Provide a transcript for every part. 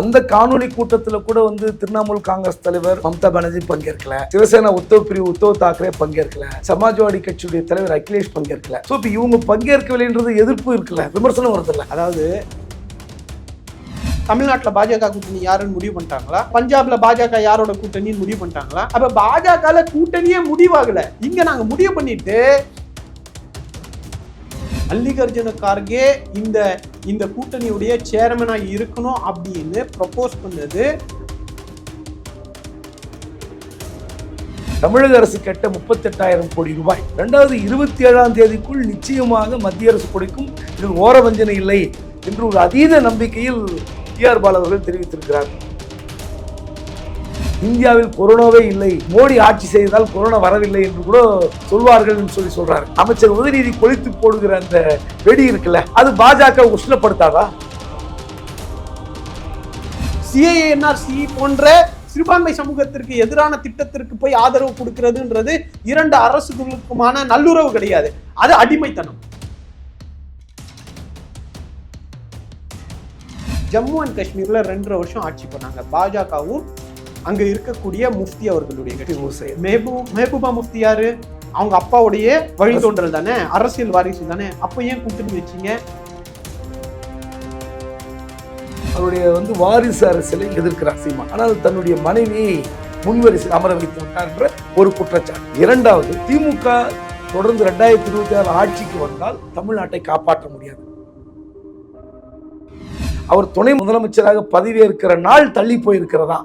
அந்த காணொளி கூட்டத்தில் கூட வந்து திரிணாமுல் காங்கிரஸ் தலைவர் மம்தா பானர்ஜி பங்கேற்கல. சிவசேனா உத்தவ் பிரிவு உத்தவ் தாக்கரே பங்கேற்கல. சமாஜ்வாடி கட்சியுடைய தலைவர் அகிலேஷ் பங்கேற்கல. ஸோ இப்போ இவங்க பங்கேற்கவில்லைன்றது எதிர்ப்பு இருக்குல்ல விமர்சனம் வருதுல்ல. அதாவது தமிழ்நாட்டில் பாஜக கூட்டணி யாருன்னு முடிவு பண்ணிட்டாங்களா? பஞ்சாப்ல பாஜக யாரோட கூட்டணின்னு முடிவு பண்ணிட்டாங்களா? அப்ப பாஜக கூட்டணியே முடிவாகல. இங்க நாங்க முடிவு பண்ணிட்டு மல்லிகார்ஜுன கார்கே இந்த இந்த கூட்டணியுடைய சேர்மனாக இருக்கணும் அப்படின்னு ப்ரப்போஸ் பண்ணது தமிழக அரசு கேட்ட முப்பத்தெட்டாயிரம் கோடி ரூபாய். ரெண்டாவது இருபத்தி ஏழாம் தேதிக்குள் நிச்சயமாக மத்திய அரசு கொடுக்கும். இது ஓர வஞ்சனை இல்லை என்று ஒரு அதீத நம்பிக்கையில் டி ஆர் பாலவர்கள் தெரிவித்திருக்கிறார். இந்தியாவில் கொரோனாவே இல்லை. மோடி ஆட்சி செய்தால் கொரோனா வரவில்லை என்று கூட சொல்வார்கள் என்று சொல்லி சொல்றாரு. அமைச்சர் உதயநிதி கொளித்து போடுகிற அந்த வெடி இருக்குல்ல அது பாஜக உஷ்ணப்படுத்தாதா? சிஏஎன்ஆர்சி போன்ற சிறுபான்மை சமூகத்திற்கு எதிரான திட்டத்திற்கு போய் ஆதரவு கொடுக்கிறதுன்றது இரண்டு அரசுகளுக்குமான நல்லுறவு கிடையாது. அது அடிமைத்தனம். ஜம்மு அண்ட் காஷ்மீர்ல ரெண்டரை வருஷம் ஆட்சி பண்ணாங்க. பாஜகவும் அங்க இருக்கக்கூடிய முஃப்தி அவர்களுடைய கட்சி ஹுசைன். மெஹபூ மெஹபூபா முஃப்தி யாரு? அவங்க அப்பாவுடைய வழித்தோன்றல் தானே அரசியல் வாரிசு தானே. அப்ப ஏன் கூட்டணி வச்சீங்க? அவருடைய வந்து வாரிசு அரசியலை எதிர்க்கிறார் சீமா ஆனால் தன்னுடைய மனைவியை முன்வரிசையில் அமர வைத்து விட்டார் ஒரு குற்றச்சாட்டு. இரண்டாவது திமுக தொடர்ந்து ரெண்டாயிரத்தி இருபத்தி ஆறு ஆட்சிக்கு வந்தால் தமிழ்நாட்டை காப்பாற்ற முடியாது. அவர் துணை முதலமைச்சராக பதவியேற்கிற நாள் தள்ளி போயிருக்கிறதா?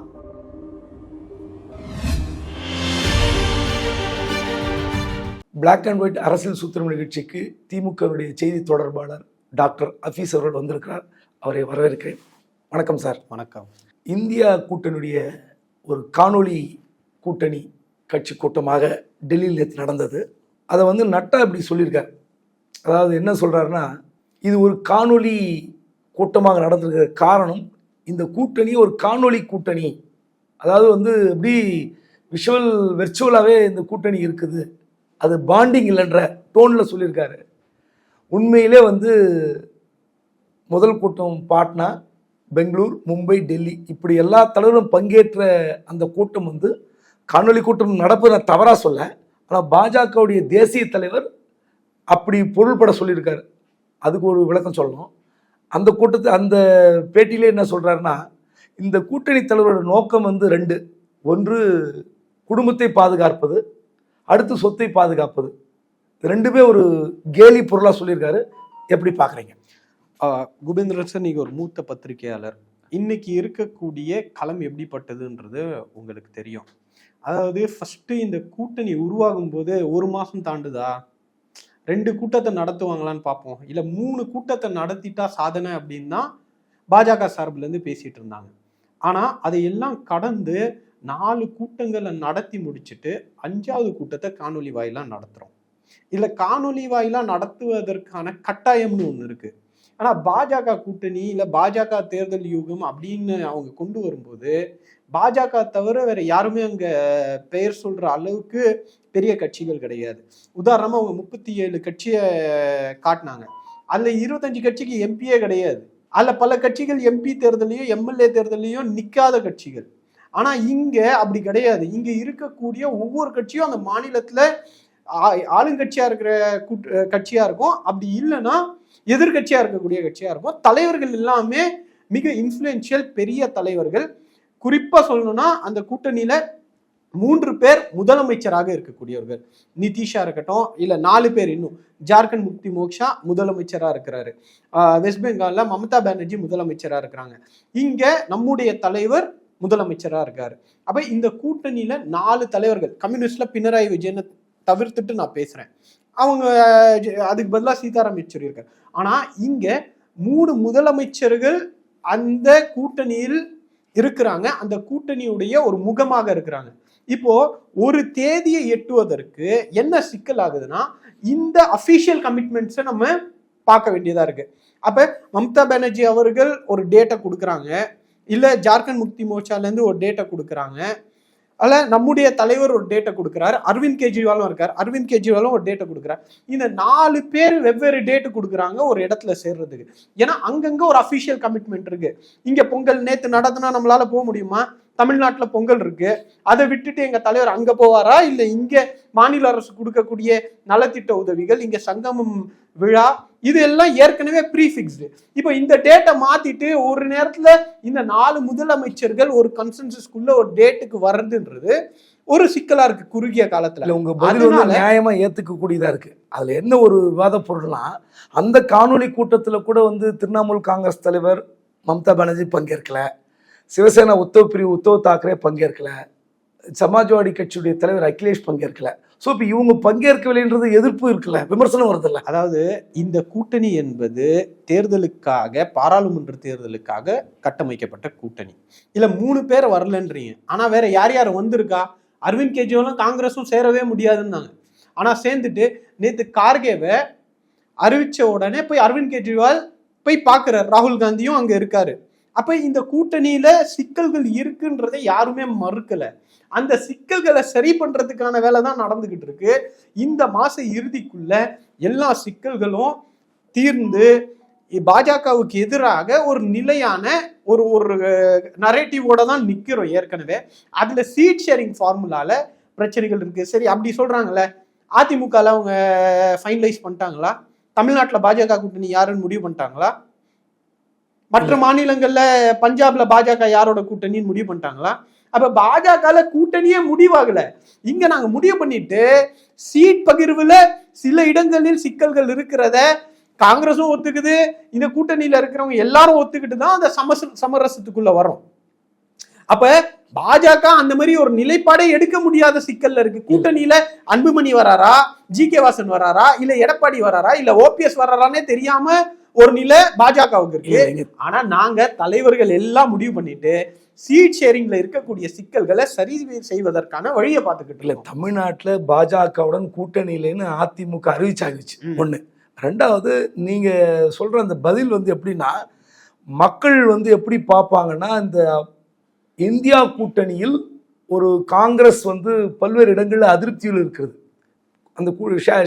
பிளாக் அண்ட் ஒயிட் அரசியல் சூத்திரம் நிகழ்ச்சிக்கு திமுகவுடைய செய்தி தொடர்பாளர் டாக்டர் அஃபீஸ் அவர்கள் வந்திருக்கிறார். அவரை வரவேற்கிறேன். வணக்கம் சார். வணக்கம். இந்தியா கூட்டணியுடைய ஒரு காணொளி கூட்டணி கட்சி கூட்டமாக டெல்லியில் நேற்று நடந்தது. அதை வந்து நட்டா இப்படி சொல்லியிருக்கார். அதாவது என்ன சொல்கிறாருன்னா இது ஒரு காணொளி கூட்டமாக நடந்திருக்கிற காரணம் இந்த கூட்டணி ஒரு காணொளி கூட்டணி. அதாவது வந்து எப்படி விஷுவல் வெர்ச்சுவலாகவே இந்த கூட்டணி இருக்குது. அது பாண்டிங் இல்லைன்ற டோனில் சொல்லியிருக்காரு. உண்மையிலே வந்து முதல் கூட்டம் பாட்னா பெங்களூர் மும்பை டெல்லி இப்படி எல்லா தலைவரும் பங்கேற்ற அந்த கூட்டம் வந்து காணொளி கூட்டம் நடப்பு நான் தவறாக சொல்ல ஆனால் பாஜகவுடைய தேசிய தலைவர் அப்படி பொருள்பட சொல்லியிருக்காரு. அதுக்கு ஒரு விளக்கம் சொல்லணும். அந்த கூட்டத்தை அந்த பேட்டியிலே என்ன சொல்கிறாருன்னா இந்த கூட்டணி தலைவரோட நோக்கம் வந்து ரெண்டு. ஒன்று குடும்பத்தை பாதுகாப்பது அடுத்து சொத்தை பாதுகாப்பது. ரெண்டுமே ஒரு கேலி பொருளாக சொல்லியிருக்காரு. எப்படி பார்க்குறீங்க? குபேந்திரன் சார் நீங்கள் ஒரு மூத்த பத்திரிகையாளர். இன்னைக்கு இருக்கக்கூடிய களம் எப்படிப்பட்டதுன்றது உங்களுக்கு தெரியும். அதாவது ஃபஸ்ட்டு இந்த கூட்டணி உருவாகும் போது ஒரு மாதம் தாண்டுதா? ரெண்டு கூட்டத்தை நடத்துவாங்களான்னு பார்ப்போம். இல்லை மூணு கூட்டத்தை நடத்திட்டா சாதனை அப்படின்னா பாஜக சார்பிலேருந்து பேசிகிட்டு இருந்தாங்க. ஆனால் அதையெல்லாம் கடந்து நாலு கூட்டங்களை நடத்தி முடிச்சுட்டு அஞ்சாவது கூட்டத்தை காணொலி வாயிலாக நடத்துகிறோம் இல்ல காணொலி வாயிலாக நடத்துவதற்கான கட்டாயம்னு ஒன்று இருக்குது ஆனால் பாஜக கூட்டணி இல்லை பாஜக தேர்தல் யுகம் அப்படின்னு அவங்க கொண்டு வரும்போது பாஜக தவிர வேற யாருமே அங்கே பெயர் சொல்கிற அளவுக்கு பெரிய கட்சிகள் கிடையாது. உதாரணமாக அவங்க முப்பத்தி ஏழு கட்சியை காட்டினாங்க. அதில் இருபத்தஞ்சு கட்சிக்கு எம்பியே கிடையாது. அதில் பல கட்சிகள் எம்பி தேர்தலையும் எம்எல்ஏ தேர்தலையும் நிற்காத கட்சிகள். ஆனா இங்க அப்படி கிடையாது. இங்க இருக்கக்கூடிய ஒவ்வொரு கட்சியும் அந்த மாநிலத்துல ஆ- ஆளுங்கட்சியா இருக்கிற கூட்- கட்சியா இருக்கும். அப்படி இல்லைன்னா எதிர்கட்சியா இருக்கக்கூடிய கட்சியா இருக்கும். தலைவர்கள் எல்லாமே மிக இன்ஃப்ளூயன்ஷியல் பெரிய தலைவர்கள். குறிப்பா சொல்லணும்னா அந்த கூட்டணியில மூன்று பேர் முதலமைச்சராக இருக்கக்கூடியவர்கள். நிதிஷா இருக்கட்டும் இல்ல நாலு பேர் இன்னும். ஜார்க்கண்ட் முக்தி மோக்ஷா முதலமைச்சரா இருக்கிறாரு. வெஸ்ட் பெங்கால்ல மமதா பானர்ஜி முதலமைச்சரா இருக்கிறாங்க. இங்க நம்முடைய தலைவர் முதலமைச்சராக இருக்கார். அப்போ இந்த கூட்டணியில் நாலு தலைவர்கள் கம்யூனிஸ்ட்டில் பினராயி விஜயனை தவிர்த்துட்டு நான் பேசுகிறேன் அவங்க அதுக்கு பதிலாக சீதாராம் யெச்சூரி இருக்கார். ஆனால் இங்கே மூணு முதலமைச்சர்கள் அந்த கூட்டணியில் இருக்கிறாங்க. அந்த கூட்டணியுடைய ஒரு முகமாக இருக்கிறாங்க. இப்போ ஒரு தேதியை எட்டுவதற்கு என்ன சிக்கல் ஆகுதுன்னா இந்த அஃபிஷியல் கமிட்மெண்ட்ஸை நம்ம பார்க்க வேண்டியதாக இருக்குது அப்போ மம்தா பானர்ஜி அவர்கள் ஒரு டேட்டை கொடுக்குறாங்க. இல்லை ஜார்க்கண்ட் முக்தி மோர்ச்சாலேருந்து ஒரு டேட்டை கொடுக்குறாங்க. அதில் நம்முடைய தலைவர் ஒரு டேட்டை கொடுக்குறாரு. அரவிந்த் கெஜ்ரிவாலும் இருக்கார். அரவிந்த் கெஜ்ரிவாலும் ஒரு டேட்டை கொடுக்குறாரு. இந்த நாலு பேர் வெவ்வேறு டேட்டு கொடுக்குறாங்க ஒரு இடத்துல சேர்றதுக்கு. ஏன்னா அங்கங்கே ஒரு அஃபிஷியல் கமிட்மெண்ட் இருக்குது இங்கே பொங்கல் நேற்று நடந்தனா நம்மளால் போக முடியுமா? தமிழ்நாட்டுல பொங்கல் இருக்கு. அதை விட்டுட்டு எங்க தலைவர் அங்க போவாரா? இல்ல இங்க மாநில அரசு கொடுக்கக்கூடிய நலத்திட்ட உதவிகள் இங்க சங்கமம் விழா இது எல்லாம் ஏற்கனவே ப்ரீஃபிக்ஸ்டு இப்போ இந்த டேட்டை மாத்திட்டு ஒரு நேரத்துல இந்த நாலு முதலமைச்சர்கள் ஒரு கன்சென்சஸ்க்குள்ள ஒரு டேட்டுக்கு வர்றதுன்றது ஒரு சிக்கலா இருக்கு குறுகிய காலத்துல. உங்க பதில் நியாயமா ஏத்துக்க கூடியதா இருக்கு. அதுல என்ன ஒரு விவாத பொருள்னா அந்த காணொளி கூட்டத்துல கூட வந்து திரிணாமுல் காங்கிரஸ் தலைவர் மம்தா பானர்ஜி பங்கேற்கல. சிவசேனா உத்தவ் பிரிவு உத்தவ் தாக்கரே பங்கேற்கல. சமாஜ்வாடி கட்சியுடைய தலைவர் அகிலேஷ் பங்கேற்கல. ஸோ இப்போ இவங்க பங்கேற்கவில்லைன்றது எதிர்ப்பு இருக்குல்ல விமர்சனம் வருதுல்ல. அதாவது இந்த கூட்டணி என்பது தேர்தலுக்காக பாராளுமன்ற தேர்தலுக்காக கட்டமைக்கப்பட்ட கூட்டணி. இல்லை மூணு பேர் வரலன்றீங்க. ஆனால் வேற யார் யார் வந்திருக்கா? அரவிந்த் கெஜ்ரிவாலும் காங்கிரஸும் சேரவே முடியாதுன்னாங்க. ஆனால் சேர்ந்துட்டு நேற்று கார்கேவை அறிவிச்ச உடனே போய் அரவிந்த் கெஜ்ரிவால் போய் பார்க்குறார் ராகுல் காந்தியும் அங்கே இருக்காரு. அப்ப இந்த கூட்டணியில சிக்கல்கள் இருக்குன்றதை யாருமே மறுக்கல. அந்த சிக்கல்களை சரி பண்றதுக்கான வேலை தான் நடந்துகிட்டு இருக்கு. இந்த மாச இறுதிக்குள்ள எல்லா சிக்கல்களும் தீர்ந்து பாஜகவுக்கு எதிராக ஒரு நிலையான ஒரு ஒரு நரேட்டிவோட தான் நிற்கிறோம் ஏற்கனவே. அதுல சீட் ஷேரிங் ஃபார்முலால பிரச்சனைகள் இருக்கு. சரி அப்படி சொல்றாங்கல்ல அதிமுகவில் அவங்க ஃபைனலைஸ் பண்ணிட்டாங்களா? தமிழ்நாட்டில் பாஜக கூட்டணி யாருன்னு முடிவு பண்ணிட்டாங்களா? மற்ற மாநிலங்கள்ல பஞ்சாப்ல பாஜக யாரோட கூட்டணின்னு முடிவு பண்ணிட்டாங்களா? அப்ப பாஜகல கூட்டணியே முடிவாகல. இங்க நாங்க முடிவு பண்ணிட்டு சீட் பகிர்வுல சில இடங்களில் சிக்கல்கள் இருக்கிறத காங்கிரஸும் ஒத்துக்குது. இந்த கூட்டணியில இருக்கிறவங்க எல்லாரும் ஒத்துக்கிட்டு தான் அந்த சமச சமரசத்துக்குள்ள வரும் அப்ப பாஜக அந்த மாதிரி ஒரு நிலைப்பாடே எடுக்க முடியாத சிக்கல்ல இருக்கு. கூட்டணியில அன்புமணி வராரா? ஜி கே வாசன் வராரா? இல்ல எடப்பாடி வராரா? இல்ல ஓபிஎஸ் வராரானே தெரியாம ஒரு நிலை பாஜகவுக்கு இருக்கு. ஆனா நாங்க தலைவர்கள் எல்லாம் முடிவு பண்ணிட்டு சீட் ஷேரிங்ல இருக்கக்கூடிய சிக்கல்களை சரி செய்வதற்கான வழியை பார்த்துக்கிட்டு இல்ல தமிழ்நாட்டுல பாஜகவுடன் கூட்டணியிலன்னு அதிமுக அறிவிச்சாகிச்சு. ஒண்ணு. ரெண்டாவது நீங்க சொல்ற அந்த பதில் வந்து எப்படின்னா மக்கள் வந்து எப்படி பார்ப்பாங்கன்னா இந்த இந்தியா கூட்டணியில் ஒரு காங்கிரஸ் வந்து பல்வேறு இடங்களில் அதிருப்தியில் இருக்கிறது. அந்த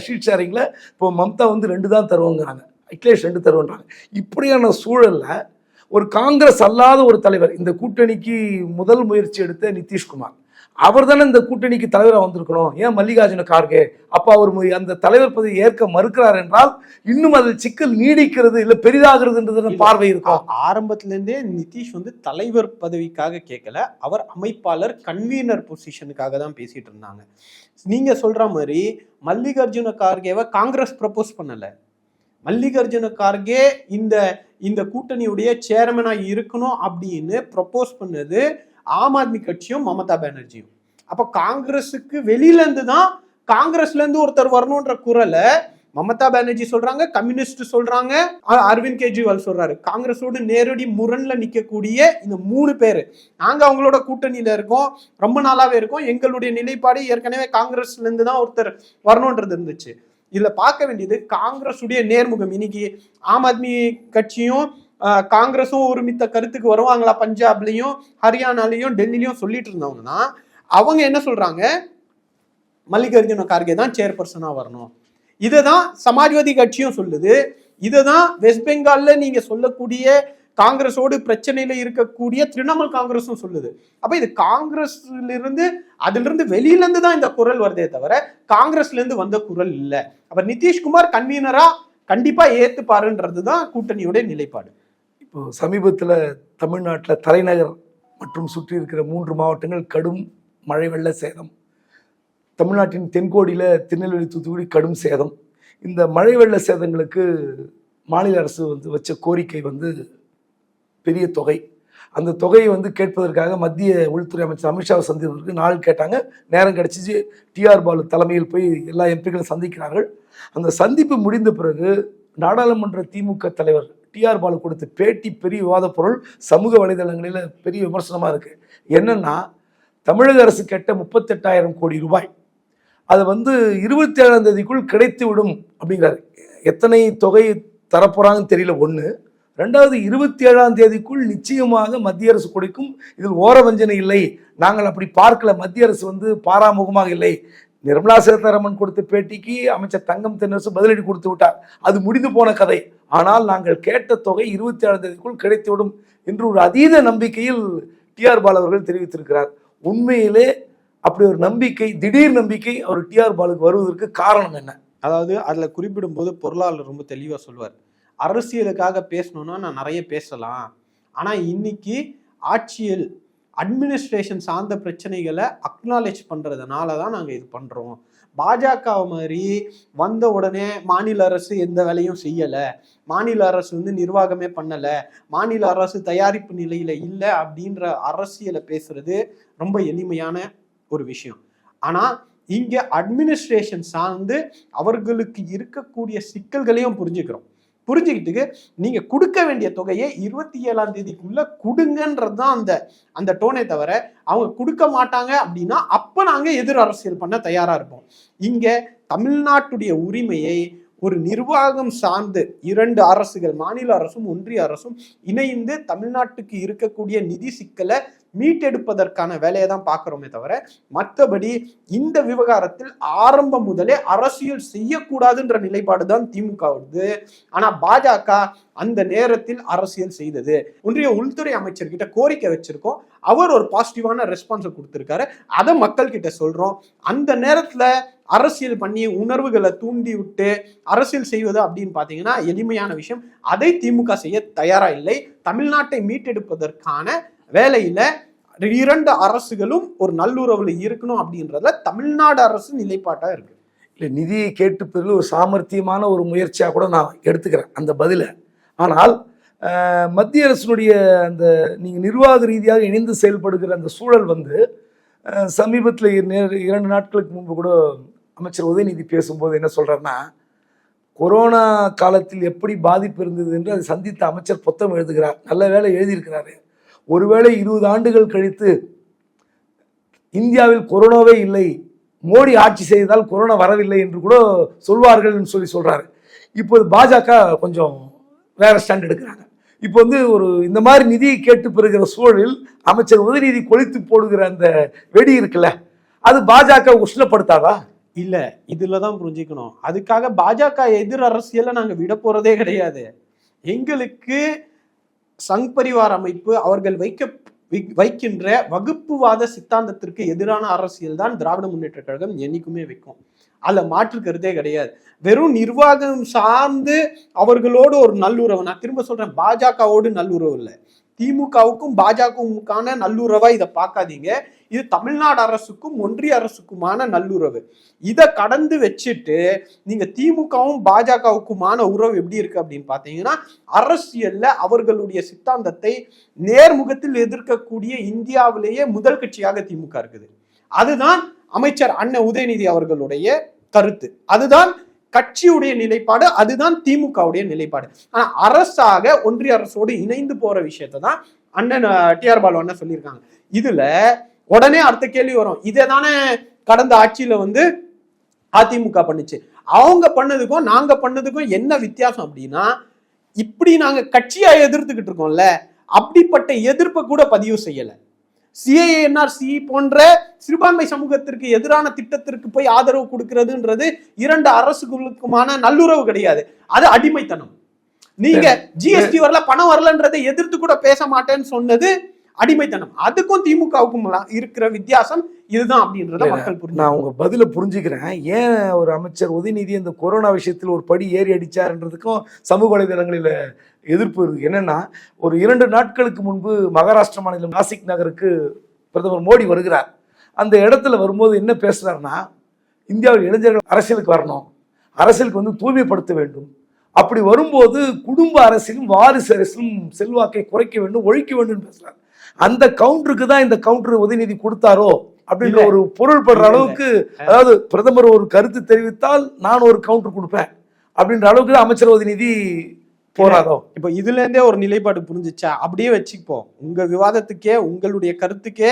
ஷீட் ஷேரிங்கில் இப்போ மம்தா வந்து ரெண்டு தான் தருவாங்கிறாங்க. அகிலேஷ் ரெண்டு தருவன்றாங்க. இப்படியான சூழல்ல ஒரு காங்கிரஸ் அல்லாத ஒரு தலைவர் இந்த கூட்டணிக்கு முதல் முயற்சி எடுத்த நிதிஷ்குமார். அவர் தானே இந்த கூட்டணிக்கு தலைவராக வந்திருக்கணும். ஏன் மல்லிகார்ஜுன கார்கே? அப்போ அவர் அந்த தலைவர் பதவி ஏற்க மறுக்கிறார் என்றால் இன்னும் அதில் சிக்கல் நீடிக்கிறது இல்லை பெரிதாகிறதுன்றது. பார்வை இருக்கும் ஆ- ஆரம்பத்துல இருந்தே நிதிஷ் வந்து தலைவர் பதவிக்காக கேட்கல. அவர் அமைப்பாளர் கன்வீனர் பொசிஷனுக்காக தான் பேசிட்டு இருந்தாங்க. நீங்க சொல்ற மாதிரி மல்லிகார்ஜுன கார்கேவை காங்கிரஸ் ப்ரப்போஸ் பண்ணல. மல்லிகார்ஜுன கார்கே இந்த இந்த கூட்டணியுடைய சேர்மனாக இருக்கணும் அப்படின்னு ப்ரப்போஸ் பண்ணது ஆம் ஆத்மி கட்சியும் மமதா பானர்ஜியும். அப்போ காங்கிரஸுக்கு வெளியிலேருந்து தான் காங்கிரஸ்லேருந்து ஒருத்தர் வரணுன்ற குரலை மமதா பானர்ஜி சொல்றாங்க கம்யூனிஸ்ட் சொல்றாங்க அரவிந்த் கெஜ்ரிவால் சொல்றாரு. காங்கிரஸோடு நேரடி முரண்ல நிக்கக்கூடிய இந்த மூணு பேர். நாங்க அவங்களோட கூட்டணியில இருக்கோம் ரொம்ப நாளாவே இருக்கோம். எங்களுடைய நிலைப்பாடு ஏற்கனவே காங்கிரஸ்ல இருந்து தான் ஒருத்தர் வரணுன்றது இருந்துச்சு. இதுல பார்க்க வேண்டியது காங்கிரஸுடைய நேர்முகம். இன்னைக்கு ஆம் ஆத்மி கட்சியும் காங்கிரஸும் காங்கிரஸும் ஒருமித்த கருத்துக்கு வருவாங்களா பஞ்சாப்லையும் ஹரியானாலையும் டெல்லிலையும் சொல்லிட்டு இருந்தவங்கன்னா அவங்க என்ன சொல்றாங்க? மல்லிகார்ஜுன கார்கே தான் சேர்பர்சனாக வரணும். இதை தான் சமாஜ்வாதி கட்சியும் சொல்லுது. இதை தான் வெஸ்ட் பெங்காலில் நீங்கள் சொல்லக்கூடிய காங்கிரஸோடு பிரச்சனையில இருக்கக்கூடிய திரிணாமுல் காங்கிரஸும் சொல்லுது. அப்ப இது காங்கிரஸ்ல இருந்து அதுல இருந்து வெளியில இருந்து தான் இந்த குரல் வருதே தவிர காங்கிரஸ்ல இருந்து வந்த குரல் இல்ல. அப்ப நிதிஷ்குமார் கன்வீனரா கண்டிப்பா ஏத்துப்பாருன்றது தான் கூட்டணியுடைய நிலைப்பாடு. இப்போ சமீபத்தில் தமிழ்நாட்டில் தலைநகர் மற்றும் சுற்றி இருக்கிற மூன்று மாவட்டங்கள் கடும் மழை வெள்ள சேதம். தமிழ்நாட்டின் தென்கோடியில் திருநெல்வேலி தூத்துக்குடி கடும் சேதம். இந்த மழை வெள்ள சேதங்களுக்கு மாநில அரசு வந்து வச்ச கோரிக்கை வந்து பெரிய தொகை. அந்த தொகையை வந்து கேட்பதற்காக மத்திய உள்துறை அமைச்சர் அமித்ஷாவை சந்திப்பதற்கு நாள் கேட்டாங்க. நேரம் கிடைச்சிச்சு. டிஆர் பாலு தலைமையில் போய் எல்லா எம்பிக்களும் சந்திக்கிறார்கள். அந்த சந்திப்பு முடிந்த பிறகு நாடாளுமன்ற திமுக தலைவர் டிஆர் பாலு கொடுத்த பேட்டி பெரிய விவாத பொருள். சமூக வலைதளங்களில் பெரிய விமர்சனமாக இருக்குது என்னென்னா தமிழக அரசு கேட்ட முப்பத்தெட்டாயிரம் கோடி ரூபாய். அது வந்து இருபத்தி ஏழாம் தேதிக்குள் கிடைத்து விடும் அப்படிங்கிறாரு. எத்தனை தொகை தரப்போகிறாங்கன்னு தெரியல. ஒன்று ரெண்டாவது இருபத்தி ஏழாம் தேதிக்குள் நிச்சயமாக மத்திய அரசு கொடுக்கும் இதில் ஓரவஞ்சனை இல்லை. நாங்கள் அப்படி பார்க்கல. மத்திய அரசு வந்து பாராமுகமாக இல்லை. நிர்மலா சீதாராமன் கொடுத்த பேட்டிக்கு அமைச்சர் தங்கம் தென்னரசு பதிலடி கொடுத்து விட்டார். அது முடிந்து போன கதை. ஆனால் நாங்கள் கேட்ட தொகை இருபத்தி ஏழாம் தேதிக்குள் கிடைத்துவிடும் என்று ஒரு அதீத நம்பிக்கையில் டிஆர் பால் அவர்கள் தெரிவித்திருக்கிறார். உண்மையிலே அப்படி ஒரு நம்பிக்கை திடீர் நம்பிக்கை அவர் டிஆர் பாலுக்கு வருவதற்கு காரணம் என்ன? அதாவது அதில் குறிப்பிடும்போது பொருளாளர் ரொம்ப தெளிவாக சொல்வார். அரசியலுக்காக பேசணும்னா நான் நிறைய பேசலாம். ஆனால் இன்னைக்கு ஆட்சியில் அட்மினிஸ்ட்ரேஷன் சார்ந்த பிரச்சனைகளை அக்னாலேஜ் பண்ணுறதுனால தான் நாங்கள் இது பண்ணுறோம் பாஜக மாதிரி வந்த உடனே மாநில அரசு எந்த வேலையும் செய்யலை. மாநில அரசு வந்து நிர்வாகமே பண்ணலை. மாநில அரசு தயாரிப்பு நிலையில் இல்லை அப்படின்ற அரசியலை பேசுறது ரொம்ப எளிமையான ஒரு விஷயம். ஆனால் இங்கே அட்மினிஸ்ட்ரேஷன் சார்ந்து அவர்களுக்கு இருக்கக்கூடிய சிக்கல்களையும் புரிஞ்சுக்கிறோம். புரிஞ்சுக்கிட்டு நீங்க கொடுக்க வேண்டிய தொகையை இருபத்தி ஏழாம் தேதிக்குள்ள கொடுங்கன்றது தான் அந்த அந்த டோனே தவிர அவங்க கொடுக்க மாட்டாங்க அப்படின்னா அப்ப நாங்க எதிர் அரசியல் பண்ண தயாரா இருப்போம். இங்க தமிழ்நாட்டுடைய உரிமையை ஒரு நிர்வாகம் சார்ந்து இரண்டு அரசுகள் மாநில அரசும் ஒன்றிய அரசும் இணைந்து தமிழ்நாட்டுக்கு இருக்கக்கூடிய நிதி சிக்கலை மீட்டெடுப்பதற்கான வேலையை தான் பார்க்குறோமே தவிர மற்றபடி இந்த விவகாரத்தில் ஆரம்பம் முதலே அரசியல் செய்யக்கூடாதுன்ற நிலைப்பாடு தான் திமுக வருது ஆனால் பாஜக அந்த நேரத்தில் அரசியல் செய்தது. ஒன்றிய உள்துறை அமைச்சர்கிட்ட கோரிக்கை வச்சிருக்கோம். அவர் ஒரு பாசிட்டிவான ரெஸ்பான்ஸை கொடுத்துருக்காரு. அதை மக்கள் கிட்ட சொல்றோம். அந்த நேரத்துல அரசியல் பண்ணி உணர்வுகளை தூண்டி விட்டு அரசியல் செய்வது அப்படின்னு பார்த்தீங்கன்னா எளிமையான விஷயம். அதை திமுக செய்ய தயாரா இல்லை. தமிழ்நாட்டை மீட்டெடுப்பதற்கான வேலையில இரண்டு அரசுகளும் ஒரு நல்லுறவுல இருக்கணும் அப்படின்றதுல தமிழ்நாடு அரசு நிலைப்பாட்டா இருக்கு. இல்லை நிதியை கேட்டுப்பதில் ஒரு சாமர்த்தியமான ஒரு முயற்சியாக கூட நான் எடுத்துக்கிறேன் அந்த பதிலை. ஆனால் மத்திய அரசினுடைய அந்த நீங்கள் நிர்வாக ரீதியாக இணைந்து செயல்படுகிற அந்த சூழல் வந்து சமீபத்தில் இரண்டு நாட்களுக்கு முன்பு கூட அமைச்சர் உதயநிதி பேசும்போது என்ன சொல்கிறாருன்னா கொரோனா காலத்தில் எப்படி பாதிப்பு இருந்தது என்று அதை சந்தித்த அமைச்சர் புத்தகம் எழுதுகிறார். நல்ல வேலை எழுதியிருக்கிறாரு. ஒருவேளை இருபது ஆண்டுகள் கழித்து இந்தியாவில் கொரோனாவே இல்லை மோடி ஆட்சி செய்தால் கொரோனா வரவில்லை என்று கூட சொல்வார்கள் என்று சொல்லி சொல்கிறாரு இப்போது பாஜக கொஞ்சம் வேற ஸ்டாண்ட் எடுக்கிறாங்க. இப்போ வந்து ஒரு இந்த மாதிரி நிதியை கேட்டு பெறுகிற சூழலில் அமைச்சர் உதயநிதி கொளித்து போடுகிற அந்த வெடி இருக்குல்ல அது பாஜக உஷ்ணப்படுத்தாதா? இதில் தான் புரிஞ்சுக்கணும். அதுக்காக பாஜக எதிர் அரசியலை நாங்கள் விட போகிறதே கிடையாது. எங்களுக்கு சங் பரிவார் அமைப்பு அவர்கள் வைக்க வைக்கின்ற வகுப்புவாத சித்தாந்தத்திற்கு எதிரான அரசியல் தான் திராவிட முன்னேற்ற கழகம் என்னைக்குமே வைக்கும். அதில் மாற்று கருத்தே கிடையாது. வெறும் நிர்வாகம் சார்ந்து அவர்களோடு ஒரு நல்லுறவு. நான் திரும்ப சொல்றேன் பாஜகவோடு நல்லுறவு இல்லை. திமுகவுக்கும் பாஜகவுக்கான நல்லுறவா இதை பார்க்காதீங்க. இது தமிழ்நாடு அரசுக்கும் ஒன்றிய அரசுக்குமான நல்லுறவு. இதை கடந்து வச்சுட்டு நீங்க திமுகவும் பாஜகவுக்குமான உறவு எப்படி இருக்கு அப்படின்னு பாத்தீங்கன்னா அரசியல்ல அவர்களுடைய சித்தாந்தத்தை நேர்முகத்தில் எதிர்க்கக்கூடிய இந்தியாவிலேயே முதல் கட்சியாக திமுக இருக்குது. அதுதான் அமைச்சர் அண்ணன் உதயநிதி அவர்களுடைய கருத்து. அதுதான் கட்சியுடைய நிலைப்பாடு அதுதான் திமுகவுடைய நிலைப்பாடு. ஆனா அரசாக ஒன்றிய அரசோடு இணைந்து போற விஷயத்தை தான் அண்ணன் டிஆர் பாலு அண்ணன் சொல்லியிருக்காங்க. இதுல உடனே அடுத்த கேள்வி வரும். இதை தானே கடந்த ஆட்சியில வந்து அதிமுக பண்ணுச்சு. அவங்க பண்ணதுக்கும் நாங்க பண்ணதுக்கும் என்ன வித்தியாசம் அப்படின்னா இப்படி நாங்க கட்சியா எதிர்த்துக்கிட்டு இருக்கோம்ல அப்படிப்பட்ட எதிர்ப்பை கூட பதிவு செய்யலை. சிஏஎன்ஆர்சி போன்ற சிறுபான்மை சமூகத்திற்கு எதிரான திட்டத்திற்கு போய் ஆதரவு கொடுக்கிறதுன்றது இரண்டு அரசுகளுக்குமான நல்லுறவு கிடையாது. அது அடிமைத்தனம். நீங்க ஜிஎஸ்டி வரல பணம் வரலன்றதை எதிர்த்து கூட பேச மாட்டேன்னு சொன்னது அடிமைத்தனம். அதுக்கும் திமுகவுக்கும் இருக்கிற வித்தியாசம் இதுதான் அப்படின்றத மக்கள் புரிஞ்சு நான் உங்க பதில புரிஞ்சுக்கிறேன். ஏன் ஒரு அமைச்சர் உதயநிதி இந்த கொரோனா விஷயத்தில் ஒரு படி ஏறி அடிச்சாருன்றதுக்கும் சமூக வலைதளங்களில் எதிர்ப்பு இருக்கு. என்னன்னா ஒரு இரண்டு நாட்களுக்கு முன்பு மகாராஷ்டிர மாநிலம் நாசிக் நகருக்கு பிரதமர் மோடி வருகிறார். அந்த இடத்துல வரும்போது என்ன பேசுறாருன்னா இந்தியாவில் இளைஞர்கள் அரசியலுக்கு வரணும். அரசியலுக்கு வந்து தூய்மைப்படுத்த வேண்டும். அப்படி வரும்போது குடும்ப அரசியலும் வாரிசு அரசியலும் செல்வாக்கை குறைக்க வேண்டும் ஒழிக்க வேண்டும் பேசுறாரு. அந்த கவுண்டருக்கு தான் இந்த கவுண்டர் உதயநிதி கொடுத்தாரோ அப்படின்ற. ஒரு பொருள் படுற இல்ல, இல்ல. அளவுக்கு அதாவது பிரதமர் ஒரு கருத்து தெரிவித்தால் நான் ஒரு கவுண்டர் கொடுப்பேன் அப்படின்ற அளவுக்கு தான் அமைச்சர் உதயநிதி போறாரோ? இப்ப இதுல இருந்தே ஒரு நிலைப்பாடு புரிஞ்சுச்சா? அப்படியே வச்சுப்போம் உங்க விவாதத்துக்கே உங்களுடைய கருத்துக்கே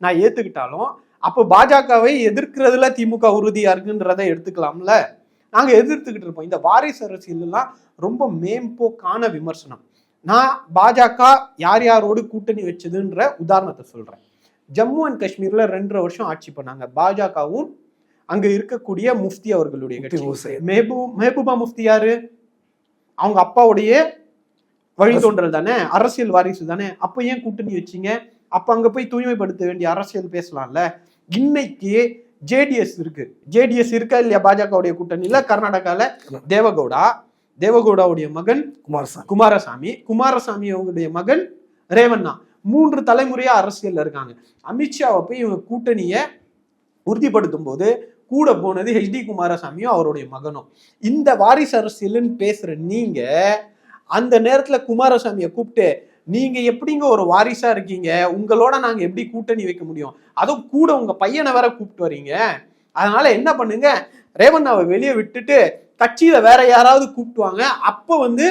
நான் ஏத்துக்கிட்டாலும் அப்போ பாஜகவை எதிர்க்கிறதுல திமுக உறுதியா இருக்குன்றதை எடுத்துக்கலாம்ல? நாங்க எதிர்த்துக்கிட்டு இருப்போம். இந்த வாரிசு அரசியல் எல்லாம் ரொம்ப மேம்போக்கான விமர்சனம். நான் பாஜக யார் யாரோடு கூட்டணி வச்சதுன்ற உதாரணத்தை சொல்றேன். ஜம்மு அண்ட் காஷ்மீர்ல ரெண்டரை வருஷம் ஆட்சி பண்ணாங்க. பாஜகவும் அங்க இருக்கக்கூடிய முஃப்தி அவர்களுடைய கட்சி. ஹுசைன். மெஹபூ மெஹபூபா முஃப்தி யாரு? அவங்க அப்பாவுடைய வழித்தோன்றல் தானே அரசியல் வாரிசு தானே. அப்ப ஏன் கூட்டணி வச்சீங்க? அப்ப அங்க போய் தூய்மைப்படுத்த வேண்டிய அரசியல் பேசலாம்ல. இன்னைக்கு ஜேடிஎஸ் இருக்கு. ஜேடிஎஸ் இருக்கா இல்லையா பாஜகவுடைய கூட்டணியில? கர்நாடகால தேவகவுடா? தேவகவுடாவுடைய மகன் குமாரசாமி. குமாரசாமி. குமாரசாமி அவங்களுடைய மகன் ரேவண்ணா. மூன்று தலைமுறையா அரசியல்ல இருக்காங்க. அமித்ஷாவை போய் இவங்க கூட்டணியை உறுதிப்படுத்தும் போது கூட போனது ஹெச்டி குமாரசாமியும் அவருடைய மகனும். இந்த வாரிசு அரசியல்னு பேசுற நீங்க அந்த நேரத்துல குமாரசாமியை கூப்பிட்டு நீங்க எப்படிங்க ஒரு வாரிசா இருக்கீங்க? உங்களோட நாங்க எப்படி கூட்டணி வைக்க முடியும்? அதுவும் கூட உங்க பையனை வேற கூப்பிட்டு வர்றீங்க அதனால என்ன பண்ணுங்க? ரேவண்ணாவை வெளியே விட்டுட்டு கட்சியில வேற யாராவது கூப்பிட்டுவாங்க அப்ப வந்து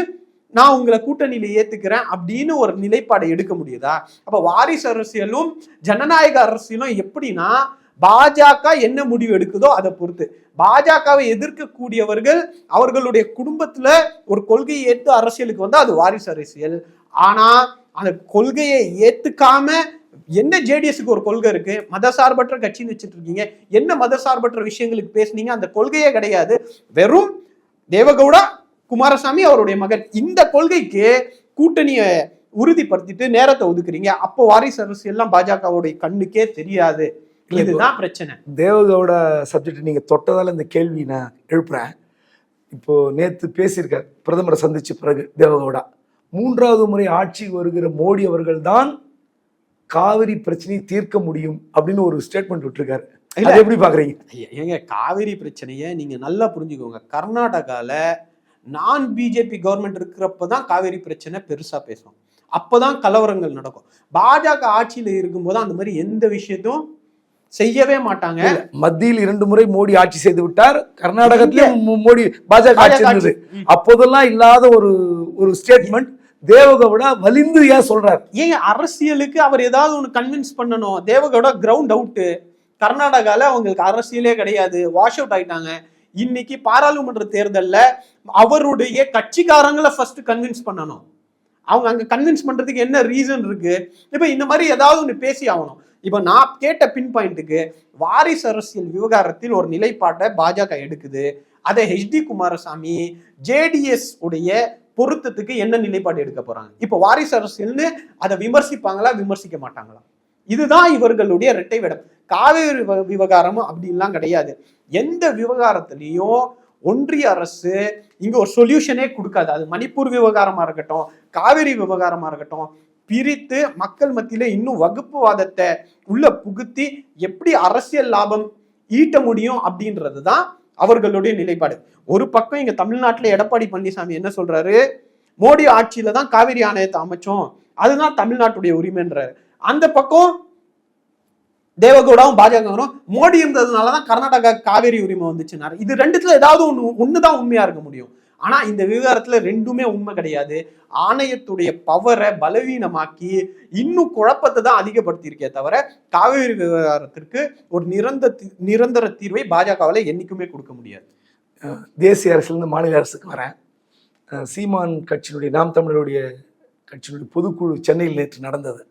நான் உங்களை கூட்டணியில ஏத்துக்கிறேன் அப்படின்னு ஒரு நிலைப்பாடை எடுக்க முடியுதா? அப்ப வாரிசு அரசியலும் ஜனநாயக அரசியலும் எப்படின்னா பாஜக என்ன முடிவு எடுக்குதோ அதை பொறுத்து. பாஜகவை எதிர்க்கக்கூடியவர்கள் அவர்களுடைய குடும்பத்துல ஒரு கொள்கையை ஏற்று அரசியலுக்கு வந்தா அது வாரிசு அரசியல். ஆனா அந்த கொள்கையை ஏத்துக்காம என்ன ஜேடிஎஸ்க்கு ஒரு கொள்கை இருக்கு? மதசார்பற்ற கட்சின்னு வச்சுட்டு இருக்கீங்க என்ன மதசார்பற்ற விஷயங்களுக்கு பேசுனீங்க? அந்த கொள்கையே கிடையாது. வெறும் தேவகவுடா குமாரசாமி அவருடைய மகன். இந்த கொள்கைக்கு கூட்டணியை உறுதிப்படுத்திட்டு நேரத்தை ஒதுக்குறீங்க. அப்போ வாரிசு அரசியல்லாம் பாஜகவுடைய கண்ணுக்கே தெரியாது. இதுதான் பிரச்சனை. தேவகவுட சப்ஜெக்ட் நீங்க தொட்டதால இந்த கேள்வி நான் எழுப்புறேன். இப்போ நேத்து பேசியிருக்கார். பிரதமரை சந்திச்ச பிறகு தேவகவுடா. மூன்றாவது முறை ஆட்சிக்கு வருகிற மோடி அவர்கள் தான் காவிரி பிரச்சனையை தீர்க்க முடியும் அப்படின்னு ஒரு ஸ்டேட்மெண்ட் விட்டுருக்காரு. இல்ல. எப்படி பாக்குறீங்க ஏங்க காவிரி பிரச்சனையை நீங்க நல்லா புரிஞ்சுக்கோங்க. கர்நாடகால நான் பிஜேபி கவர்மெண்ட் இருக்கிறப்ப தான் காவிரி பிரச்சனை பெருசா பேசும் அப்பதான் கலவரங்கள் நடக்கும். பாஜக ஆட்சியில இருக்கும்போது அந்த மாதிரி எந்த விஷயத்தையும் செய்யவே மாட்டாங்க. மத்தியில் இரண்டு முறை மோடி ஆட்சி செய்து விட்டார். கர்நாடகத்திலும் மோ- மோடி பாஜக ஆட்சி இருந்தது. அப்போதெல்லாம் இல்லாத ஒரு ஒரு ஸ்டேட்மெண்ட் தேவகவுடா வலிந்து ஏன் சொல்றார். ஏன் அரசியலுக்கு அவர் ஏதாவது ஒன்று கன்வின்ஸ் பண்ணணும்? தேவகவுடா கிரவுண்ட் அவுட்டு கர்நாடகாவில் அவங்களுக்கு அரசியலே கிடையாது. வாஷ் அவுட் ஆயிட்டாங்க. இன்னைக்கு பாராளுமன்ற தேர்தலில் அவருடைய கட்சிக்காரங்களை ஃபர்ஸ்ட் கன்வின்ஸ் பண்ணணும். அவங்க அங்கே கன்வின்ஸ் பண்ணுறதுக்கு என்ன ரீசன் இருக்கு? இப்போ இந்த மாதிரி ஏதாவது ஒன்று பேசி ஆகணும். இப்போ நான் கேட்ட பின் பாயிண்ட்டுக்கு வாரிசு அரசியல் விவகாரத்தில் ஒரு நிலைப்பாட்டை பாஜக எடுக்குது. அதை ஹெச்டி குமாரசாமி ஜேடிஎஸ் உடைய பொருத்தத்துக்கு என்ன நிலைப்பாடு எடுக்க போறாங்க? இப்ப வாரிசு அரசியல்னு அதை விமர்சிப்பாங்களா விமர்சிக்க மாட்டாங்களா? இதுதான் இவர்களுடைய இரட்டை விடம். காவேரி விவ- விவகாரமும் அப்படின்லாம் கிடையாது. எந்த விவகாரத்திலையும் ஒன்றிய அரசு இங்க ஒரு சொல்யூஷனே கொடுக்காது. அது மணிப்பூர் விவகாரமா இருக்கட்டும் காவிரி விவகாரமா இருக்கட்டும் பிரித்து மக்கள் மத்தியில இன்னும் வகுப்புவாதத்தை உள்ள புகுத்தி எப்படி அரசியல் லாபம் ஈட்ட முடியும் அப்படின்றது தான் அவர்களுடைய நிலைப்பாடு. ஒரு பக்கம் இங்க தமிழ்நாட்டில் எடப்பாடி பழனிசாமி என்ன சொல்றாரு? மோடி ஆட்சியில தான் காவிரி ஆணையத்தை அமைச்சோம். அதுதான் தமிழ்நாட்டுடைய உரிமைன்றாரு. அந்த பக்கம் தேவகவுடாவும் பாஜகவும் மோடி இருந்ததுனால தான் கர்நாடகா காவேரி உரிமை வந்துச்சுனாரு இது ரெண்டுத்துல ஏதாவது ஒண்ணு ஒண்ணுதான் உண்மையா இருக்க முடியும். ஆனா இந்த விவகாரத்துல ரெண்டுமே உண்மை கிடையாது. ஆணையத்துடைய பவரை பலவீனமாக்கி இன்னும் குழப்பத்தை தான் அதிகப்படுத்தியிருக்கே தவிர காவேரி விவகாரத்திற்கு ஒரு நிரந்த நிரந்தர தீர்வை பாஜகவால என்னைக்குமே கொடுக்க முடியாது. தேசிய அரசுலேருந்து மாநில அரசுக்கு வரேன். சீமான் கட்சியினுடைய நாம் தமிழருடைய கட்சியினுடைய பொதுக்குழு சென்னையில் நேற்று நடந்தது.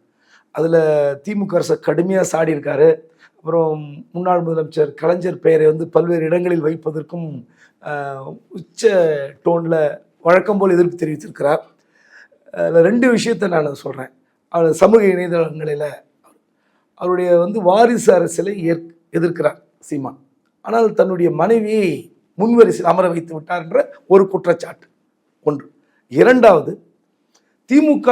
அதில் திமுக அரசை கடுமையாக சாடி இருக்காரு அப்புறம் முன்னாள் முதலமைச்சர் கலைஞர் பெயரை வந்து பல்வேறு இடங்களில் வைப்பதற்கும் உச்ச டோனில் வழக்கம் போல் எதிர்ப்பு தெரிவித்திருக்கிறார். அதில் ரெண்டு விஷயத்தை நான் சொல்கிறேன் அவர் சமூக இணையதளங்களில் அவருடைய வந்து வாரிசு அரசியலை ஏற் எதிர்க்கிறார் சீமான். ஆனால் தன்னுடைய மனைவியை முன்வரிசையில் அமர வைத்து விட்டார் என்ற ஒரு குற்றச்சாட்டு ஒன்று. இரண்டாவது திமுக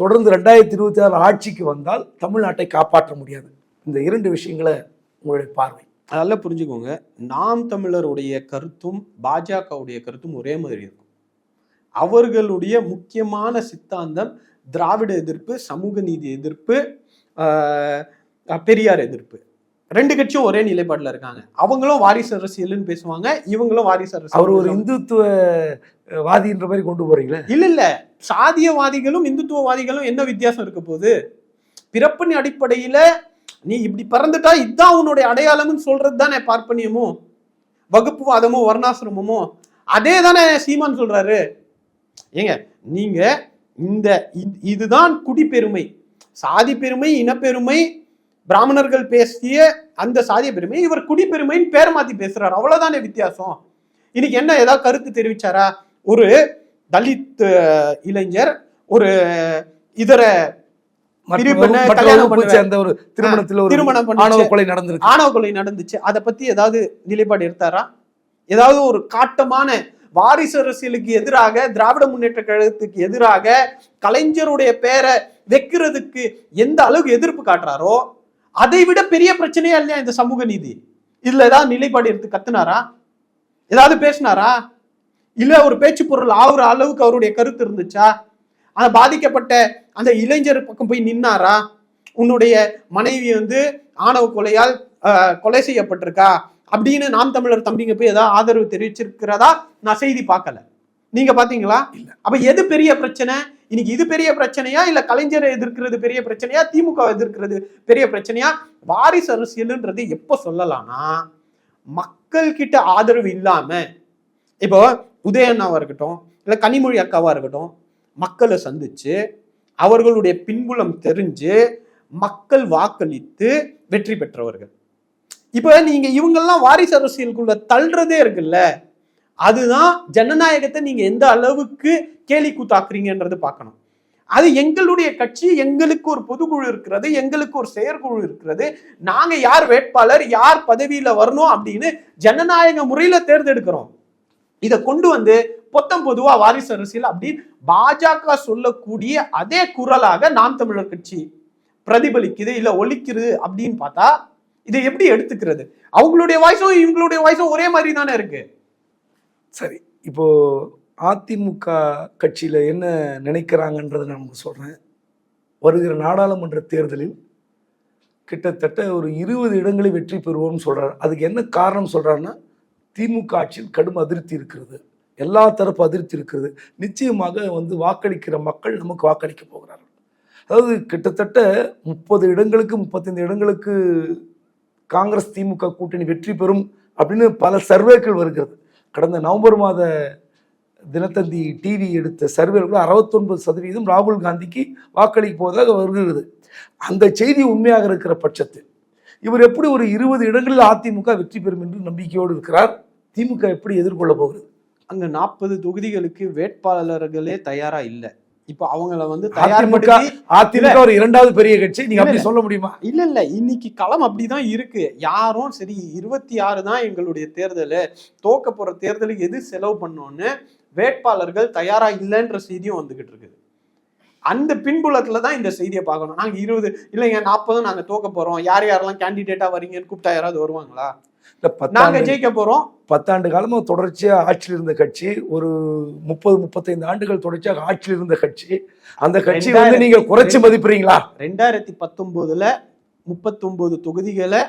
தொடர்ந்து ரெண்டாயிரத்தி இருபத்தி ஆறு ஆட்சிக்கு வந்தால் தமிழ்நாட்டை காப்பாற்ற முடியாது. இந்த இரண்டு விஷயங்களை உங்களுடைய பார்வை. அதனால புரிஞ்சுக்கோங்க. நாம் தமிழருடைய கருத்தும் பாஜகவுடைய கருத்தும் ஒரே மாதிரி இருக்கும். அவர்களுடைய முக்கியமான சித்தாந்தம் திராவிட எதிர்ப்பு சமூக நீதி எதிர்ப்பு பெரியார் எதிர்ப்பு. ரெண்டு கட்சியும் ஒரே நிலைப்பாடுல இருக்காங்க. அவங்களும் வாரிசு அரசியல்னு பேசுவாங்க இவங்களும் வாரிசு அரசியல் அவர் ஒரு. இந்துத்துவ வாதின்ற மாதிரி கொண்டு போறீங்களே? இல்ல இல்ல. சாதியவாதிகளும் இந்துத்துவவாதிகளும் என்ன வித்தியாசம் இருக்க போகுது? பிறப்பின் அடிப்படையில நீ இப்படி பிறந்துட்டா இதுதான் உன்னுடைய அடையாளம்னு சொல்றது தானே பார்ப்பனியமும் வகுப்புவாதமும் வர்ணாசிரமமும் அதே தானே சீமான் சொல்றாரு. ஏங்க நீங்க இந்த இதுதான் குடிப்பெருமை. சாதி பெருமை இனப்பெருமை பிராமணர்கள் பேசிய அந்த சாதிய பெருமை இவர் குடிப்பெருமைன்னு பேரமாத்தி பேசுறாரு. அவ்வளவுதானே வித்தியாசம்? இன்னைக்கு என்ன ஏதாவது கருத்து தெரிவிச்சாரா? ஒரு தலித் இளைஞர் ஒரு இதர சேர்ந்த ஒரு திருமணத்தில் ஒரு திருமணம் ஆணவ பண்ணிச்சு கொலை நடந்திருக்கு. ஆணவ கொலை நடந்துச்சு. அதை பத்தி ஏதாவது நிலைப்பாடு எடுத்தாரா? ஏதாவது ஒரு காட்டமான வாரிசு அரசியலுக்கு எதிராக திராவிட முன்னேற்ற கழகத்துக்கு எதிராக கலைஞருடைய பேரை வைக்கிறதுக்கு எந்த அளவுக்கு எதிர்ப்பு காட்டுறாரோ அதை விட பெரிய பிரச்சனையா இல்லையா இந்த சமூக நீதி? இதுல ஏதாவது நிலைப்பாடு எடுத்து கத்துனாரா? ஏதாவது பேசினாரா? இல்ல ஒரு பேச்சு பொருள் ஆகுற அளவுக்கு அவருடைய கருத்து இருந்துச்சா? அந்த பாதிக்கப்பட்ட அந்த இளைஞர் பக்கம் போய் நின்னாரா? உன்னுடைய மனைவி வந்து ஆணவ கொலையால் கொலை செய்யப்பட்டிருக்கா? அப்படின்னு நாம் தமிழர் தம்பிங்க போய் ஏதாவது ஆதரவு தெரிவிச்சிருக்கிறதா? நான் செய்தி பார்க்கல. நீங்க பாத்தீங்களா அப்ப எது பெரிய பிரச்சனை? இன்னைக்கு இது பெரிய பிரச்சனையா? இல்ல கலைஞரை எதிர்க்கிறது பெரிய பிரச்சனையா? திமுக எதிர்க்கிறது பெரிய பிரச்சனையா? வாரிசு அரசியல்ன்றது எப்போ சொல்லலாம்னா மக்கள் கிட்ட ஆதரவு இல்லாம இப்போ உதயண்ணாவா இருக்கட்டும் இல்ல கனிமொழி அக்காவா இருக்கட்டும் மக்களை சந்திச்சு அவர்களுடைய பின்புலம் தெரிஞ்சு மக்கள் வாக்களித்து வெற்றி பெற்றவர்கள். இப்போ நீங்க இவங்கெல்லாம் வாரிசு அரசியலுக்குள்ள தள்ளுறதே இருக்குல்ல? அதுதான் ஜனநாயகத்தை நீங்க எந்த அளவுக்கு கேலி கூத்தாக்குறீங்கன்றது பார்க்கணும். அது எங்களுடைய கட்சி எங்களுக்கு ஒரு பொதுக்குழு இருக்கிறது எங்களுக்கு ஒரு செயற்குழு இருக்கிறது. நாங்க யார் வேட்பாளர் யார் பதவியில வரணும் அப்படின்னு ஜனநாயக முறையில தேர்ந்தெடுக்கிறோம். இதை கொண்டு வந்து பொத்தம் பொதுவா வாரிசு அரசியல் அப்படின்னு பாஜக சொல்லக்கூடிய அதே குரலாக நாம் தமிழர் கட்சி பிரதிபலிக்குது இல்ல ஒலிக்குது அப்படின்னு பார்த்தா இதை எப்படி எடுத்துக்கிறது? அவங்களுடைய வாய்ஸும் இவங்களுடைய வாய்ஸும் ஒரே மாதிரி தானே இருக்கு. சரி இப்போ அதிமுக கட்சியில என்ன நினைக்கிறாங்கன்றதை நான் உங்களுக்கு சொல்றேன். வருகிற நாடாளுமன்ற தேர்தலில் கிட்டத்தட்ட ஒரு இருபது இடங்களை வெற்றி பெறுவோம்னு சொல்றாரு. அதுக்கு என்ன காரணம் சொல்றாருன்னா திமுக ஆட்சியில் கடும் அதிருப்தி இருக்கிறது. எல்லா தரப்பு அதிர்ச்சி இருக்கிறது நிச்சயமாக வந்து வாக்களிக்கிற மக்கள் நமக்கு வாக்களிக்க போகிறார்கள். அதாவது கிட்டத்தட்ட முப்பது இடங்களுக்கு முப்பத்தைந்து இடங்களுக்கு காங்கிரஸ் திமுக கூட்டணி வெற்றி பெறும் அப்படின்னு பல சர்வேக்கள் வருகிறது. கடந்த நவம்பர் மாத தினத்தந்தி டிவி எடுத்த சர்வேல அறுபத்தொன்பது சதவீதம் ராகுல் காந்திக்கு வாக்களிக்க போவதாக வருகிறது. அந்த செய்தி உண்மையாக இருக்கிற பட்சத்தில் இவர் எப்படி ஒரு இருபது இடங்களில் அதிமுக வெற்றி பெறும் என்று நம்பிக்கையோடு இருக்கிறார்? திமுக எப்படி எதிர்கொள்ள போகிறது? அங்க நாற்பது தொகுதிகளுக்கு வேட்பாளர்களே தயாரா இல்ல. இப்ப அவங்கள வந்து அதிமுக அதிமுக ஒரு இரண்டாவது பெரிய கட்சி. நீங்க அப்படி. சொல்ல முடியுமா? இல்ல இல்ல. இன்னைக்கு களம் அப்படிதான் இருக்கு. யாரும் சரி இருபத்தி ஆறு தான் எங்களுடைய தேர்தல். தோக்க போற தேர்தலுக்கு எது செலவு பண்ணோன்னு வேட்பாளர்கள் தயாரா இல்லைன்ற செய்தியும் வந்துகிட்டு இருக்குது. அந்த பின்புலத்துல தான் இந்த செய்தியை பார்க்கணும். நாங்க இருபது இல்லைங்க நாற்பதும் நாங்க தோக்க போறோம். யார் யாரெல்லாம் கேண்டிடேட்டா வரீங்கன்னு கூப்பிட்டா யாராவது வருவாங்களா? இந்த நாங்க பத்தாண்டு ஜெயிக்க போறோம். பத்தாண்டு காலமா தொடர்ச்சியா ஆட்சியில் இருந்த கட்சி ஒரு முப்பது முப்பத்தைந்து ஆண்டுகள் தொடர்ச்சியாக ஆட்சியில் இருந்த கட்சி. அந்த கட்சி வந்து ரெண்டாயிரத்தி- நீங்க குறைச்சு மதிப்பிடுறீங்களா? ரெண்டாயிரத்தி பத்தொன்பதுல முப்பத்தொன்பது தொகுதிகளை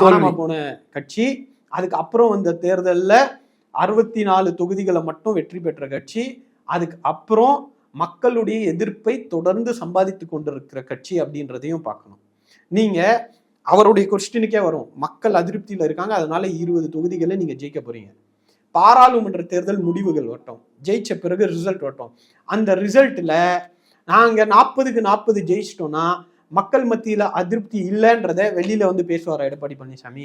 காணாம. போன கட்சி. அதுக்கு அப்புறம் வந்த தேர்தல்ல அறுபத்தி நாலு தொகுதிகளை மட்டும் வெற்றி பெற்ற கட்சி. அதுக்கு அப்புறம் மக்களுடைய எதிர்ப்பை தொடர்ந்து சம்பாதித்து கொண்டிருக்கிற கட்சி அப்படின்றதையும் பார்க்கணும். நீங்க அவருடைய கொஸ்டினுக்கே வரும். மக்கள் அதிருப்தியில இருக்காங்க. அதனால இருபது தொகுதிகளை நீங்க ஜெயிக்க போறீங்க. பாராளுமன்ற தேர்தல் முடிவுகள் வரட்டும் ஜெயிச்ச பிறகு ரிசல்ட் வரட்டும் அந்த ரிசல்ட்ல நாங்க நாற்பதுக்கு நாற்பது ஜெயிச்சிட்டோம்னா மக்கள் மத்தியில அதிருப்தி இல்லைன்றத வெளியில வந்து பேசுவாரா எடப்பாடி பழனிசாமி?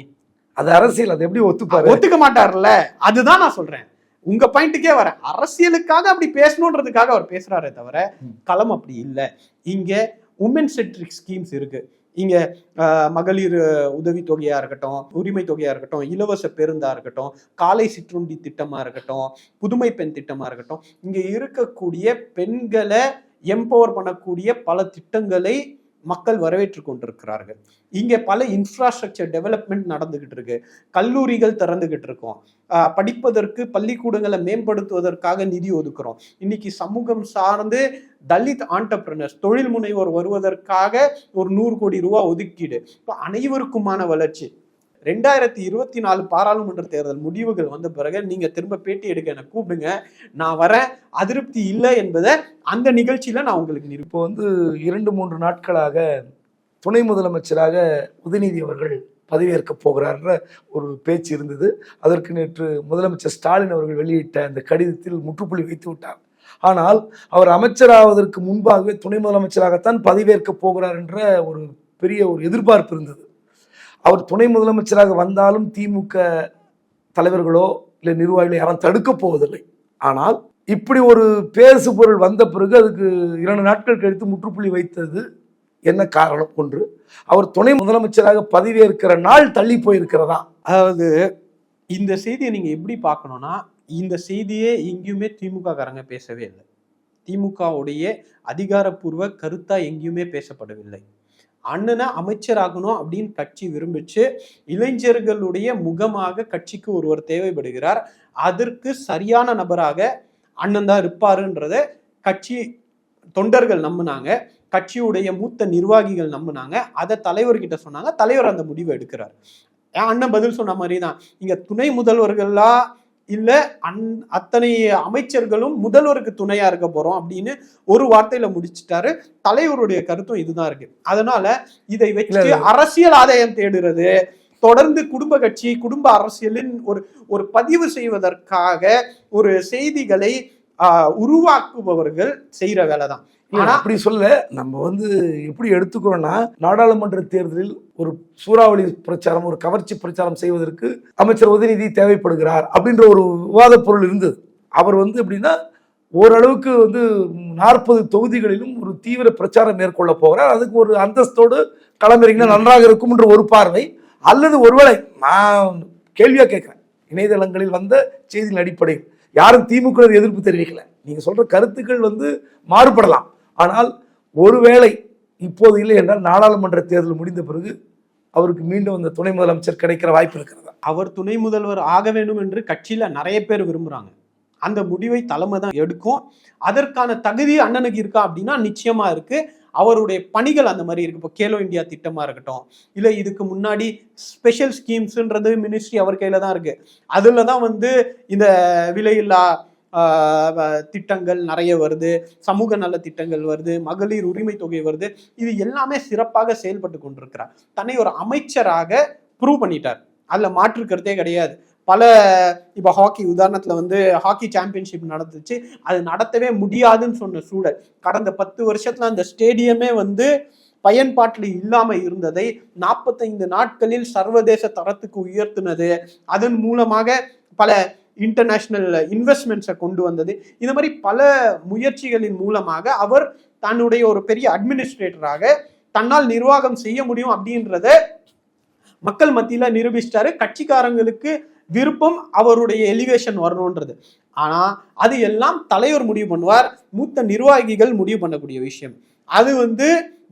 அது அரசியல். அதை எப்படி ஒத்துப்பாரு? ஒத்துக்க மாட்டார்ல அதுதான் நான் சொல்றேன். உங்க பாயிண்ட்டுக்கே வரேன். அரசியலுக்காக அப்படி பேசணுன்றதுக்காக அவர் பேசுறாரே தவிர. களம் அப்படி இல்லை. இங்க உமன் சென்ட்ரிக் ஸ்கீம்ஸ் இருக்கு. இங்க மகளிர் உதவி இருக்கட்டும் உரிமை தொகையா இருக்கட்டும் இலவச பேருந்தா இருக்கட்டும் காலை சிற்றுண்டி திட்டமா இருக்கட்டும் புதுமை பெண் திட்டமா இருக்கட்டும் இங்க இருக்கக்கூடிய பெண்களை எம்பவர் பண்ணக்கூடிய பல திட்டங்களை மக்கள் வரவேற்று கொண்டிருக்கிறார்கள். இங்கே பல இன்ஃப்ராஸ்ட்ரக்சர் டெவலப்மெண்ட் நடந்துகிட்டு இருக்கு. கல்லூரிகள் திறந்துகிட்டு இருக்கோம். படிப்பதற்கு பள்ளிக்கூடங்களை மேம்படுத்துவதற்காக நிதி ஒதுக்குறோம். இன்னைக்கு சமூகம் சார்ந்து தலித் ஆண்டர்பிரினர்ஸ் தொழில் முனைவோர் வருவதற்காக ஒரு நூறு கோடி ரூபா ஒதுக்கீடு. இப்போ அனைவருக்குமான வளர்ச்சி. ரெண்டாயிரத்தி இருபத்தி நாலு பாராளுமன்ற தேர்தல் முடிவுகள் வந்த பிறகு நீங்க திரும்ப பேட்டி எடுக்க என்னை கூப்பிடுங்க. நான் வரேன். அதிருப்தி இல்லை என்பதை அந்த நிகழ்ச்சியில நான் உங்களுக்கு இப்போ வந்து இரண்டு மூன்று நாட்களாக துணை முதலமைச்சராக உதயநிதி அவர்கள் பதவியேற்க போகிறார்ன்ற ஒரு பேச்சு இருந்தது. அதற்கு நேற்று முதலமைச்சர் ஸ்டாலின் அவர்கள் வெளியிட்ட அந்த கடிதத்தில் முற்றுப்புள்ளி வைத்து விட்டார். ஆனால் அவர் அமைச்சராவதற்கு முன்பாகவே துணை முதலமைச்சராகத்தான் பதவியேற்க போகிறார் என்ற ஒரு பெரிய ஒரு எதிர்பார்ப்பு இருந்தது. அவர் துணை முதலமைச்சராக வந்தாலும் திமுக தலைவர்களோ இல்லை நிர்வாகிகளோ யாரும் தடுக்கப் போவதில்லை. ஆனால் இப்படி ஒரு பேசு பொருள் வந்த பிறகு அதுக்கு இரண்டு நாட்கள் கழித்து முற்றுப்புள்ளி வைத்தது என்ன காரணம் ஒன்று? அவர் துணை முதலமைச்சராக பதவியேற்கிற நாள் தள்ளி போயிருக்கிறதா? அதாவது இந்த செய்தியை நீங்கள் எப்படி பார்க்கணும்னா இந்த செய்தியே எங்கேயுமே திமுக காரங்க பேசவே இல்லை. திமுகவுடைய அதிகாரப்பூர்வ கருத்தா எங்கேயுமே பேசப்படவில்லை. அண்ணனை அமைச்சராகணும் அப்படின்னு கட்சி விரும்பிச்சு இளைஞர்களுடைய முகமாக கட்சிக்கு ஒருவர் தேவைப்படுகிறார். அதற்கு சரியான நபராக அண்ணன் தான் இருப்பாருன்றத கட்சி தொண்டர்கள் நம்பினாங்க. கட்சியுடைய மூத்த நிர்வாகிகள் நம்பினாங்க. அதை தலைவர்கிட்ட சொன்னாங்க. தலைவர் அந்த முடிவை எடுக்கிறார். அண்ணன் பதில் சொன்ன மாதிரி தான் இங்க துணை முதல்வர்களா இல்ல அந் அத்தனை அமைச்சர்களும் முதல்வருக்கு துணையா இருக்க போறோம் அப்படின்னு ஒரு வார்த்தையில முடிச்சிட்டாரு. தலைவருடைய கருத்தும் இதுதான் இருக்கு. அதனால இதை வச்சு அரசியல் ஆதாயம் தேடுறது தொடர்ந்து குடும்ப கட்சி குடும்ப அரசியலின் ஒரு ஒரு பதிவு செய்வதற்காக ஒரு செய்திகளை உருவாக்குபவர்கள் செய்யற வேலை தான் அப்படி சொல்ல நம்ம வந்து எப்படி எடுத்துக்கிறோம்னா நாடாளுமன்ற தேர்தலில் ஒரு சூறாவளி பிரச்சாரம் ஒரு கவர்ச்சி பிரச்சாரம் செய்வதற்கு அமைச்சர் உதயநிதி தேவைப்படுகிறார் அப்படின்ற ஒரு விவாத பொருள் இருந்தது. அவர் வந்து எப்படின்னா ஓரளவுக்கு வந்து நாற்பது தொகுதிகளிலும் ஒரு தீவிர பிரச்சாரம் மேற்கொள்ள போகிறார். அதுக்கு ஒரு அந்தஸ்தோடு களமிறங்கினா நன்றாக இருக்கும்ன்ற ஒரு பார்வை. அல்லது ஒருவேளை நான் கேள்வியா கேட்கிறேன். இணையதளங்களில் வந்த செய்தியின் அடிப்படையில். யாரும் திமுக எதிர்ப்பு தெரிவிக்கல. நீங்க சொல்ற கருத்துக்கள் வந்து மாறுபடலாம். ஆனால் ஒருவேளை இப்போது இல்லை என்றால் நாடாளுமன்ற தேர்தல் முடிந்த பிறகு அவருக்கு மீண்டும் அந்த துணை முதலமைச்சர் கிடைக்கிற வாய்ப்பு இருக்கிறதா? அவர் துணை முதல்வர் ஆக வேண்டும் என்று கட்சியில நிறைய பேர் விரும்புறாங்க. அந்த முடிவை தலைமை தான் எடுக்கும். அதற்கான தகுதி அண்ணனுக்கு இருக்கா அப்படின்னா நிச்சயமா இருக்கு. அவருடைய பணிகள் அந்த மாதிரி இருக்கு. இப்போ கேலோ இந்தியா திட்டமா இருக்கட்டும் இல்ல இதுக்கு முன்னாடி ஸ்பெஷல் ஸ்கீம்ஸ்ன்றது மினிஸ்ட்ரி அவர் கையில தான் இருக்கு. அதுல தான் வந்து இந்த விலையில்லா வ- திட்டங்கள் நிறைய வருது. சமூக நல திட்டங்கள் வருது. மகளிர் உரிமை தொகை வருது. இது எல்லாமே சிறப்பாக செயல்பட்டு கொண்டிருக்கிறார். தன்னை ஒரு அமைச்சராக ப்ரூவ் பண்ணிட்டார். அதில் மாற்று கருத்தே கிடையாது. பல இப்போ ஹாக்கி உதாரணத்தில் வந்து ஹாக்கி சாம்பியன்ஷிப் நடந்துச்சு. அது நடத்தவே முடியாதுன்னு சொன்ன சூழல். கடந்த பத்து வருஷத்தில் அந்த ஸ்டேடியமே வந்து பயன்பாட்டில் இல்லாமல் இருந்ததை நாற்பத்தைந்து நாட்களில் சர்வதேச தரத்துக்கு உயர்த்தினது. அதன் மூலமாக பல இன்டர்நேஷ்னல் இன்வெஸ்ட்மெண்ட்ஸை கொண்டு வந்தது. இந்த மாதிரி பல முயற்சிகளின் மூலமாக அவர் தன்னுடைய ஒரு பெரிய அட்மினிஸ்ட்ரேட்டராக தன்னால் நிர்வாகம் செய்ய முடியும் அப்படின்றத மக்கள் மத்தியில் நிரூபிச்சிட்டாரு. கட்சிக்காரங்களுக்கு விருப்பம் அவருடைய எலிவேஷன் வரணுன்றது ஆனால் அது எல்லாம் தலைவர் முடிவு பண்ணுவார் மூத்த நிர்வாகிகள் முடிவு பண்ணக்கூடிய விஷயம். அது வந்து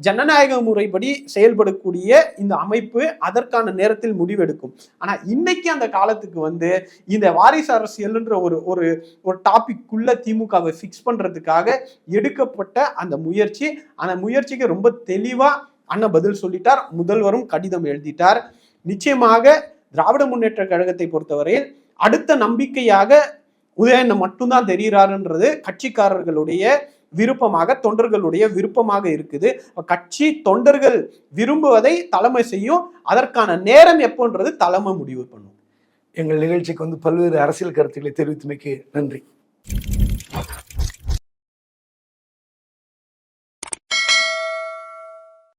ஜனநாயக முறைப்படி செயல்படக்கூடிய இந்த அமைப்பு அதற்கான நேரத்தில் முடிவெடுக்கும். ஆனா இன்னைக்கு அந்த காலத்துக்கு வந்து இந்த வாரிசு அரசியல்ன்ற ஒரு ஒரு ஒரு டாபிக்குள்ள திமுகவை ஃபிக்ஸ் பண்றதுக்காக எடுக்கப்பட்ட அந்த முயற்சி அந்த முயற்சிக்கு ரொம்ப தெளிவா அண்ணன் பதில் சொல்லிட்டார் முதல்வரும் கடிதம் எழுதிட்டார். நிச்சயமாக திராவிட முன்னேற்ற கழகத்தை பொறுத்தவரையில் அடுத்த நம்பிக்கையாக உதயண்ணன் மட்டும்தான் தெரிகிறாருன்றது கட்சிக்காரர்களுடைய விருப்பமாக தொண்டர்களுடைய விருப்பமாக இருக்குது. கட்சி தொண்டர்கள் விரும்புவதை தலைமை செய்யும் அதற்கான நேரம் எப்போன்றது தலைமை முடிவு பண்ணும். எங்கள் நிகழ்ச்சிக்கு வந்து பல்வேறு அரசியல் கருத்துக்களை தெரிவித்துமைக்கு நன்றி.